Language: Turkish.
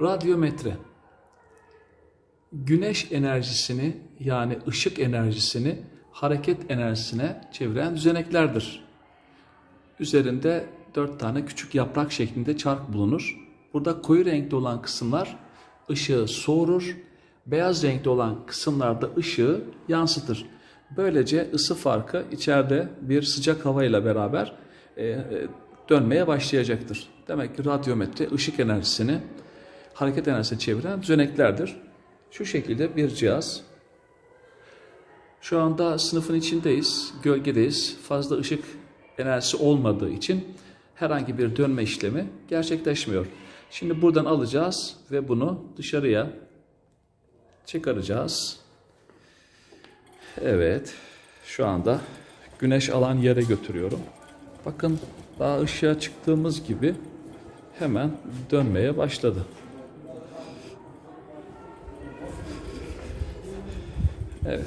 Radyometre. Güneş enerjisini yani ışık enerjisini hareket enerjisine çeviren düzeneklerdir. Üzerinde dört tane küçük yaprak şeklinde çark bulunur. Burada koyu renkli olan kısımlar ışığı soğurur, beyaz renkli olan kısımlarda ışığı yansıtır. Böylece ısı farkı içeride bir sıcak havayla beraber e, e, dönmeye başlayacaktır. Demek ki radyometre ışık enerjisini hareket enerjisine çeviren düzeneklerdir. Şu şekilde bir cihaz. Şu anda sınıfın içindeyiz, gölgedeyiz. Fazla ışık enerjisi olmadığı için herhangi bir dönme işlemi gerçekleşmiyor. Şimdi buradan alacağız ve bunu dışarıya çıkaracağız. Evet, şu anda güneş alan yere götürüyorum. Bakın daha ışığa çıktığımız gibi hemen dönmeye başladı. Evet.